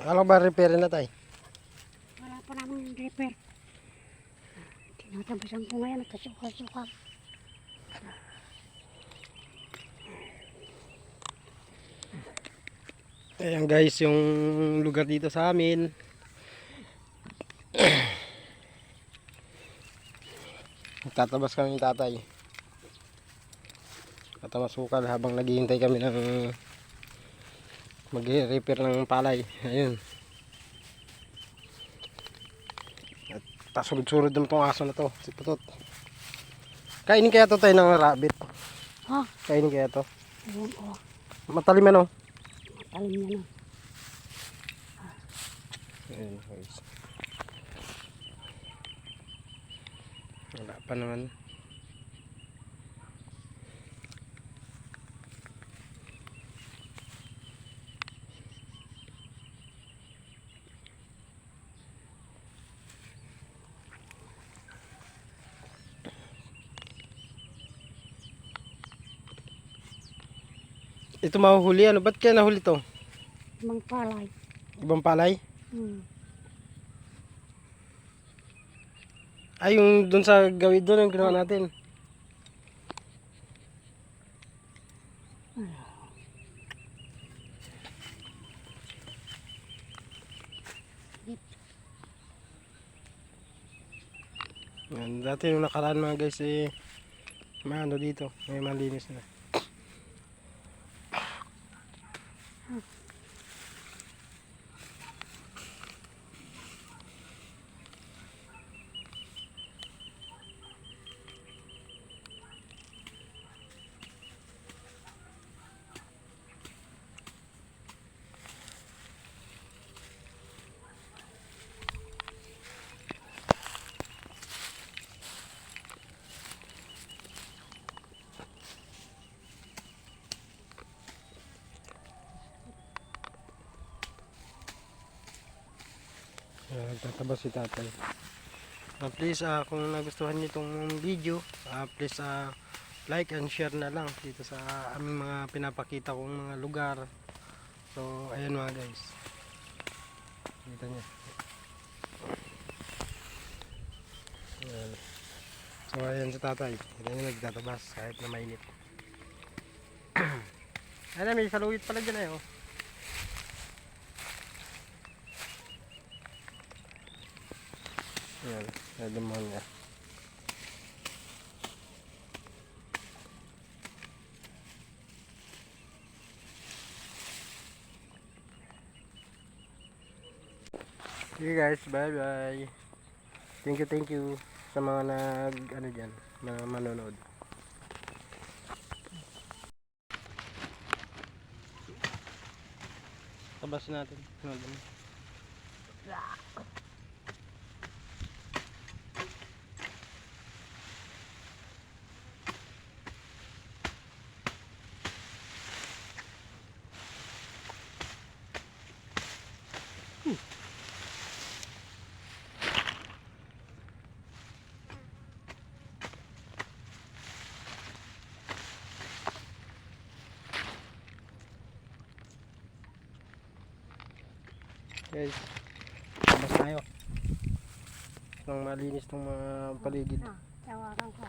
Ano ba repair na tayo? Wala pa namin repair. Tinatabasan ko ngayon, nagkasukal-sukal. Ayan guys, yung lugar dito sa amin. Tatabas kami tatay. Tatamasukan habang naghihintay kami ng mag-repair ng palay. Ayun. At pasunod-sunod naman tong aso na to. Si Putot. Kainin kaya to tayo ng rabbit. Ha? Kainin kaya to. Ewan ko. Matalim ano? Alam niya na. Ayan, guys. Wala pa naman. Ito mahuhuli ano? Ba't kaya nahuli to? Mang palay. Ibang palay? Hmm. Ay, yung dun sa gawid doon, yung ginawa natin. Yan, dati yung nakaraan mga guys eh, may ano dito, may malinis na. Yan, nagtatabas si tatay. Ah, please, ah, kung nagustuhan niyo itong video, ah, please ah, like and share na lang dito sa aming mga pinapakita kong mga lugar. So, ayan mga guys. Kita niyo. Ayan. So, ayan si tatay. Kita niyo nagtatabas kahit na mainit. Ayan, may saluyot pala dyan eh. Oh. Ayan, may demonyo. Okay guys, bye bye. Thank you, thank you sa mga nag, ano dyan, mga manonood. Tabas natin. Ano dun? guys. Labas tayo. Ng malinis ng mga paligid. Ah, Tawakan ko.